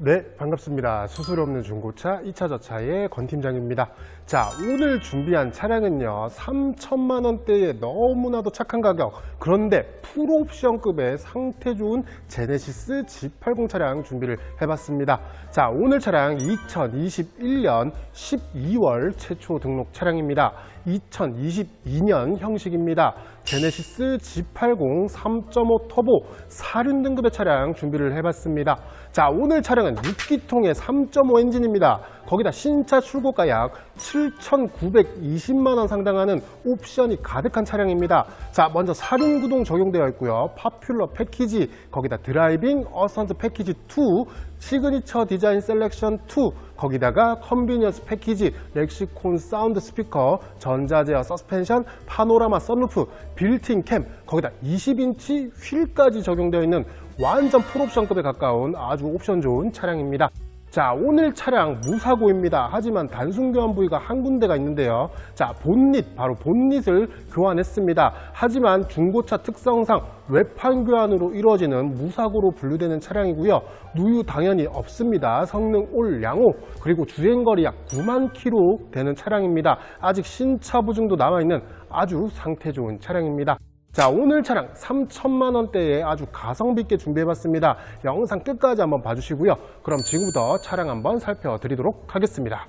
네, 반갑습니다. 수술 없는 중고차 2차 저차의 권 팀장입니다. 자, 오늘 준비한 차량은요, 3천만 원대의 너무나도 착한 가격. 그런데 풀옵션급의 상태 좋은 제네시스 G80 차량 준비를 해봤습니다. 자, 오늘 차량 2021년 12월 최초 등록 차량입니다. 2022년 형식입니다. 제네시스 G80 3.5 터보 4륜 등급의 차량 준비를 해봤습니다. 자, 오늘 차량은 6기통의 3.5 엔진입니다. 거기다 신차 출고가 약 7,920만원 상당하는 옵션이 가득한 차량입니다. 자, 먼저 4륜 구동 적용되어 있고요. 파퓰러 패키지, 거기다 드라이빙 어선트 패키지 2, 시그니처 디자인 셀렉션 2, 거기다가 컨비니언스 패키지, 렉시콘 사운드 스피커, 전자제어 서스펜션, 파노라마 선루프, 빌트인 캠, 거기다 20인치 휠까지 적용되어 있는 완전 풀옵션급에 가까운 아주 옵션 좋은 차량입니다. 자, 오늘 차량 무사고입니다. 하지만 단순 교환 부위가 한 군데가 있는데요. 자, 본닛, 바로 본닛을 교환했습니다. 하지만 중고차 특성상 외판 교환으로 이루어지는 무사고로 분류되는 차량이고요. 누유 당연히 없습니다. 성능 올 양호, 그리고 주행거리 약 9만 킬로 되는 차량입니다. 아직 신차 보증도 남아있는 아주 상태 좋은 차량입니다. 자 오늘 차량 3천만 원대에 아주 가성비 있게 준비해봤습니다. 영상 끝까지 한번 봐주시고요. 그럼 지금부터 차량 한번 살펴드리도록 하겠습니다.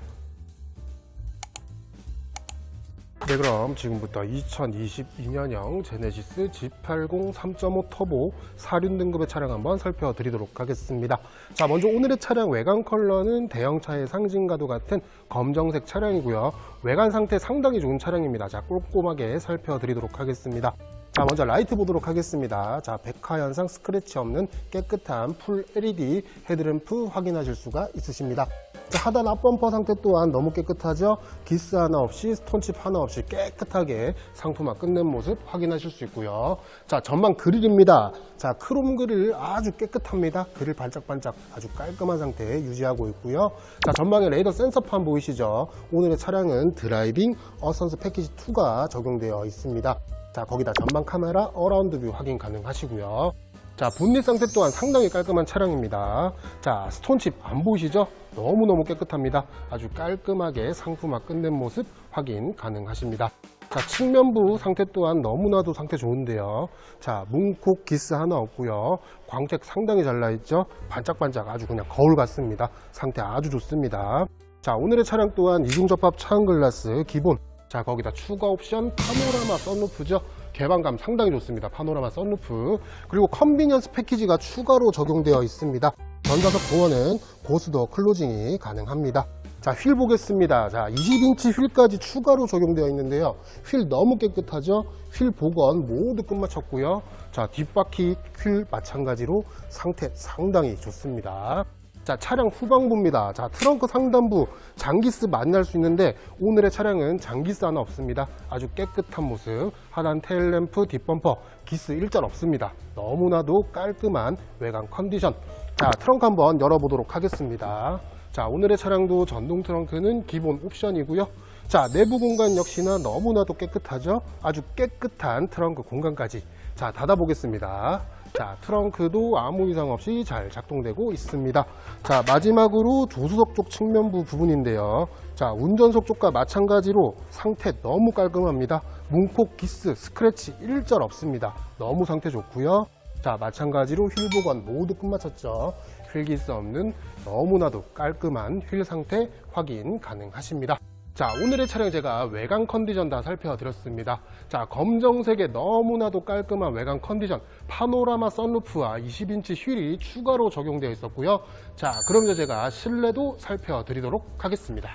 네 그럼 지금부터 2022년형 제네시스 G80 3.5 터보 4륜 등급의 차량 한번 살펴드리도록 하겠습니다. 자 먼저 오늘의 차량 외관 컬러는 대형차의 상징과도 같은 검정색 차량이고요. 외관 상태 상당히 좋은 차량입니다. 자 꼼꼼하게 살펴드리도록 하겠습니다 자, 먼저 라이트 보도록 하겠습니다. 자, 백화 현상 스크래치 없는 깨끗한 풀 LED 헤드램프 확인하실 수가 있으십니다. 자, 하단 앞범퍼 상태 또한 너무 깨끗하죠? 기스 하나 없이 스톤칩 하나 없이 깨끗하게 상품화 끝낸 모습 확인하실 수 있고요. 자, 전방 그릴입니다. 자, 크롬 그릴 아주 깨끗합니다. 그릴 반짝반짝 아주 깔끔한 상태 유지하고 있고요. 자, 전방에 레이더 센서판 보이시죠? 오늘의 차량은 드라이빙 어선스 패키지 2가 적용되어 있습니다. 자, 거기다 전방 카메라 어라운드 뷰 확인 가능하시고요. 자, 본닛 상태 또한 상당히 깔끔한 차량입니다. 자, 스톤칩 안 보이시죠? 너무너무 깨끗합니다. 아주 깔끔하게 상품화 끝낸 모습 확인 가능하십니다. 자, 측면부 상태 또한 너무나도 상태 좋은데요. 자, 문콕 기스 하나 없고요. 광택 상당히 잘 나있죠? 반짝반짝 아주 그냥 거울 같습니다. 상태 아주 좋습니다. 자, 오늘의 차량 또한 이중접합 차원 글라스 기본 자 거기다 추가 옵션 파노라마 썬루프죠. 개방감 상당히 좋습니다. 파노라마 썬루프. 그리고 컨비니언스 패키지가 추가로 적용되어 있습니다. 전자석 도어는 고수도 클로징이 가능합니다. 자 휠 보겠습니다. 자 20인치 휠까지 추가로 적용되어 있는데요. 휠 너무 깨끗하죠? 휠 복원 모두 끝마쳤고요. 자 뒷바퀴 휠 마찬가지로 상태 상당히 좋습니다 자, 차량 후방부입니다. 자, 트렁크 상단부 장기스 만날 수 있는데 오늘의 차량은 장기스 하나 없습니다. 아주 깨끗한 모습. 하단 테일램프, 뒷범퍼, 기스 일절 없습니다. 너무나도 깔끔한 외관 컨디션. 자, 트렁크 한번 열어보도록 하겠습니다. 자, 오늘의 차량도 전동 트렁크는 기본 옵션이고요. 자, 내부 공간 역시나 너무나도 깨끗하죠? 아주 깨끗한 트렁크 공간까지. 자, 닫아 보겠습니다. 자, 트렁크도 아무 이상 없이 잘 작동되고 있습니다. 자, 마지막으로 조수석 쪽 측면부 부분인데요. 자, 운전석 쪽과 마찬가지로 상태 너무 깔끔합니다. 문콕, 기스, 스크래치 일절 없습니다. 너무 상태 좋고요. 자, 마찬가지로 휠 보관 모두 끝마쳤죠. 휠 기스 없는 너무나도 깔끔한 휠 상태 확인 가능하십니다. 자, 오늘의 차량 제가 외관 컨디션 다 살펴드렸습니다. 자, 검정색의 너무나도 깔끔한 외관 컨디션, 파노라마 썬루프와 20인치 휠이 추가로 적용되어 있었고요. 자, 그럼 이제 제가 실내도 살펴드리도록 하겠습니다.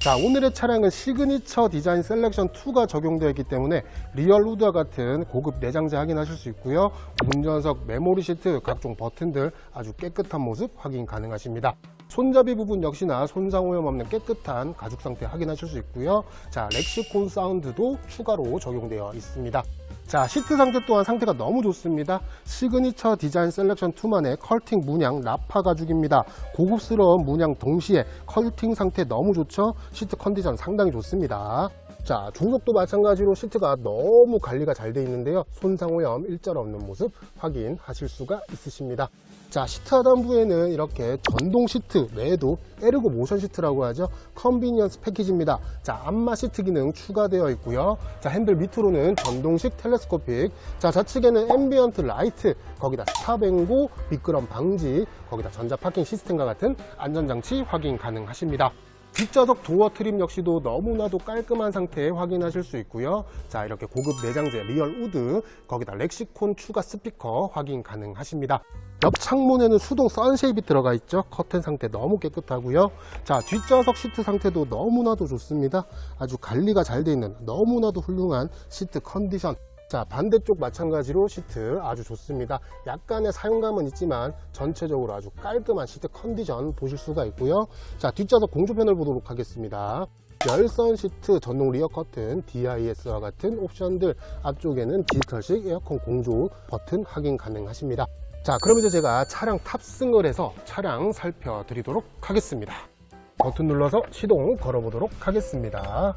자, 오늘의 차량은 시그니처 디자인 셀렉션 2가 적용되어 있기 때문에 리얼 우드와 같은 고급 내장재 확인하실 수 있고요. 운전석 메모리 시트, 각종 버튼들 아주 깨끗한 모습 확인 가능하십니다. 손잡이 부분 역시나 손상 오염 없는 깨끗한 가죽 상태 확인하실 수 있고요. 자, 렉시콘 사운드도 추가로 적용되어 있습니다. 자, 시트 상태 또한 상태가 너무 좋습니다. 시그니처 디자인 셀렉션 2만의 컬팅 문양 라파 가죽입니다. 고급스러운 문양 동시에 컬팅 상태 너무 좋죠? 시트 컨디션 상당히 좋습니다. 자, 중속도 마찬가지로 시트가 너무 관리가 잘 돼 있는데요. 손상 오염 일절 없는 모습 확인하실 수가 있으십니다. 자, 시트 하단부에는 이렇게 전동 시트 내에도 에르고 모션 시트라고 하죠. 컨비니언스 패키지입니다. 자, 안마 시트 기능 추가되어 있고요. 자, 핸들 밑으로는 전동식 텔레스코픽. 자, 좌측에는 앰비언트 라이트, 거기다 스탑앤고, 미끄럼 방지, 거기다 전자 파킹 시스템과 같은 안전장치 확인 가능하십니다. 뒷좌석 도어 트림 역시도 너무나도 깔끔한 상태에 확인하실 수 있고요. 자, 이렇게 고급 내장재 리얼 우드, 거기다 렉시콘 추가 스피커 확인 가능하십니다. 옆 창문에는 수동 선쉐입이 들어가 있죠. 커튼 상태 너무 깨끗하고요. 자, 뒷좌석 시트 상태도 너무나도 좋습니다. 아주 관리가 잘 돼 있는 너무나도 훌륭한 시트 컨디션. 자, 반대쪽 마찬가지로 시트 아주 좋습니다. 약간의 사용감은 있지만 전체적으로 아주 깔끔한 시트 컨디션 보실 수가 있고요. 자, 뒷좌석 공조편을 보도록 하겠습니다. 열선 시트, 전동 리어 커튼, DIS와 같은 옵션들 앞쪽에는 디지털식 에어컨 공조 버튼 확인 가능하십니다. 자, 그럼 이제 제가 차량 탑승을 해서 차량 살펴드리도록 하겠습니다. 버튼 눌러서 시동 걸어보도록 하겠습니다.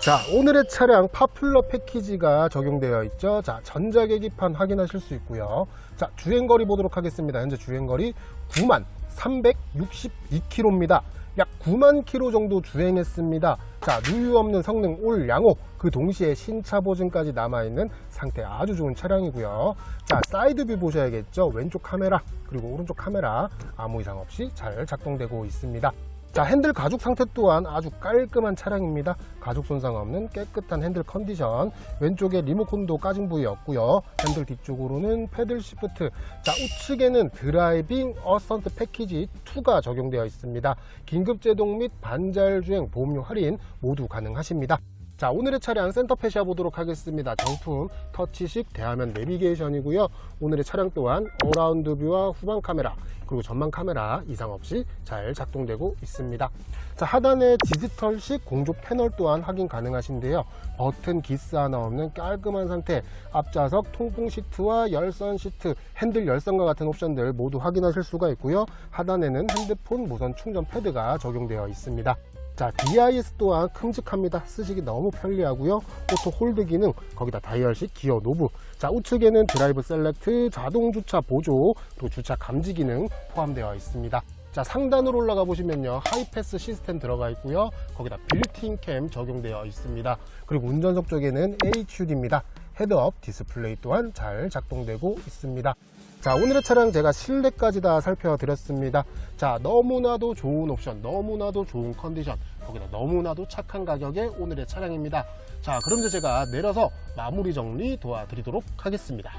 자, 오늘의 차량 파퓰러 패키지가 적용되어 있죠. 자, 전자 계기판 확인하실 수 있고요. 자, 주행거리 보도록 하겠습니다. 현재 주행거리 9만 362km입니다. 약 9만 km 정도 주행했습니다. 자, 누유 없는 성능 올 양호, 그 동시에 신차 보증까지 남아있는 상태 아주 좋은 차량이고요. 자, 사이드 뷰 보셔야겠죠. 왼쪽 카메라, 그리고 오른쪽 카메라 아무 이상 없이 잘 작동되고 있습니다. 자, 핸들 가죽 상태 또한 아주 깔끔한 차량입니다. 가죽 손상 없는 깨끗한 핸들 컨디션. 왼쪽에 리모컨도 까진 부위 없고요. 핸들 뒤쪽으로는 패들 시프트. 자, 우측에는 드라이빙 어선트 패키지 2가 적용되어 있습니다. 긴급 제동 및 반잘 주행 보험료 할인 모두 가능하십니다. 자, 오늘의 차량 센터페시아 보도록 하겠습니다. 정품 터치식 대화면 내비게이션이고요. 오늘의 차량 또한 어라운드 뷰와 후방 카메라, 그리고 전방 카메라 이상 없이 잘 작동되고 있습니다. 자, 하단에 디지털식 공조 패널 또한 확인 가능하신데요. 버튼 기스 하나 없는 깔끔한 상태, 앞좌석 통풍 시트와 열선 시트, 핸들 열선과 같은 옵션들 모두 확인하실 수가 있고요. 하단에는 핸드폰 무선 충전 패드가 적용되어 있습니다. 자, DIS 또한 큼직합니다. 쓰시기 너무 편리하고요. 오토 홀드 기능, 거기다 다이얼식 기어 노브. 자, 우측에는 드라이브 셀렉트, 자동 주차 보조, 또 주차 감지 기능 포함되어 있습니다. 자, 상단으로 올라가 보시면요. 하이패스 시스템 들어가 있고요. 거기다 빌트인 캠 적용되어 있습니다. 그리고 운전석 쪽에는 HUD입니다. 헤드업 디스플레이 또한 잘 작동되고 있습니다. 자, 오늘의 차량 제가 실내까지 다 살펴드렸습니다. 자, 너무나도 좋은 옵션, 너무나도 좋은 컨디션, 거기다 너무나도 착한 가격의 오늘의 차량입니다. 자, 그럼 이제 제가 내려서 마무리 정리 도와드리도록 하겠습니다.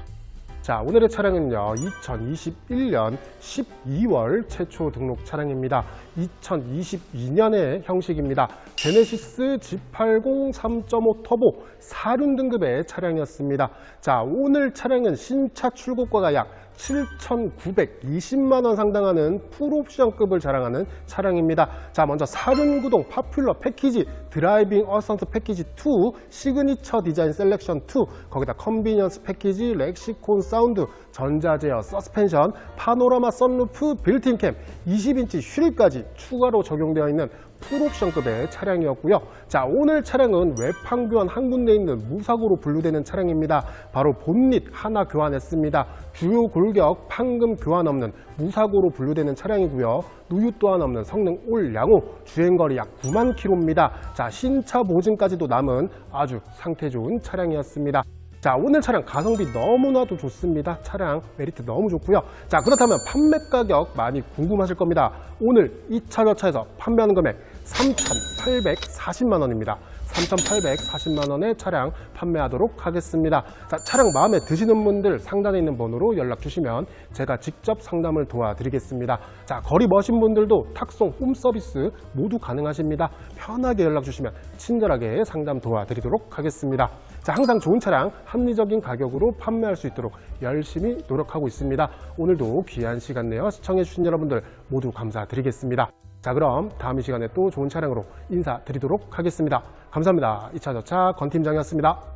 자, 오늘의 차량은요, 2021년 12월 최초 등록 차량입니다. 2022년의 형식입니다. 제네시스 G80 3.5 터보 4륜 등급의 차량이었습니다. 자, 오늘 차량은 신차 출고가가 약 7,920만 원 상당하는 풀옵션급을 자랑하는 차량입니다. 자, 먼저 4륜 구동 파퓰러 패키지 드라이빙 어선트 패키지 2 시그니처 디자인 셀렉션 2 거기다 컨비니언스 패키지 렉시콘 사운드 전자제어 서스펜션 파노라마 썬루프 빌트인 캠 20인치 휠까지 추가로 적용되어 있는 풀옵션급의 차량이었고요. 자, 오늘 차량은 외판 교환 한 군데 있는 무사고로 분류되는 차량입니다. 바로 본닛 하나 교환했습니다. 주요 골격 판금 교환 없는 무사고로 분류되는 차량이고요. 누유 또한 없는 성능 올 양호, 주행거리 약 9만 킬로입니다. 자, 신차 보증까지도 남은 아주 상태 좋은 차량이었습니다. 자 오늘 차량 가성비 너무나도 좋습니다. 차량 메리트 너무 좋고요. 자 그렇다면 판매 가격 많이 궁금하실 겁니다. 오늘 이 차저차에서 판매하는 금액 3,840만 원입니다 3,840만원의 차량 판매하도록 하겠습니다 자 차량 마음에 드시는 분들 상단에 있는 번호로 연락 주시면 제가 직접 상담을 도와드리겠습니다 자 거리 머신 분들도 탁송 홈 서비스 모두 가능하십니다 편하게 연락 주시면 친절하게 상담 도와드리도록 하겠습니다 자, 항상 좋은 차량 합리적인 가격으로 판매할 수 있도록 열심히 노력하고 있습니다. 오늘도 귀한 시간 내어 시청해주신 여러분들 모두 감사드리겠습니다. 자, 그럼 다음 이 시간에 또 좋은 차량으로 인사드리도록 하겠습니다. 감사합니다. 2차 저차 건팀장이었습니다.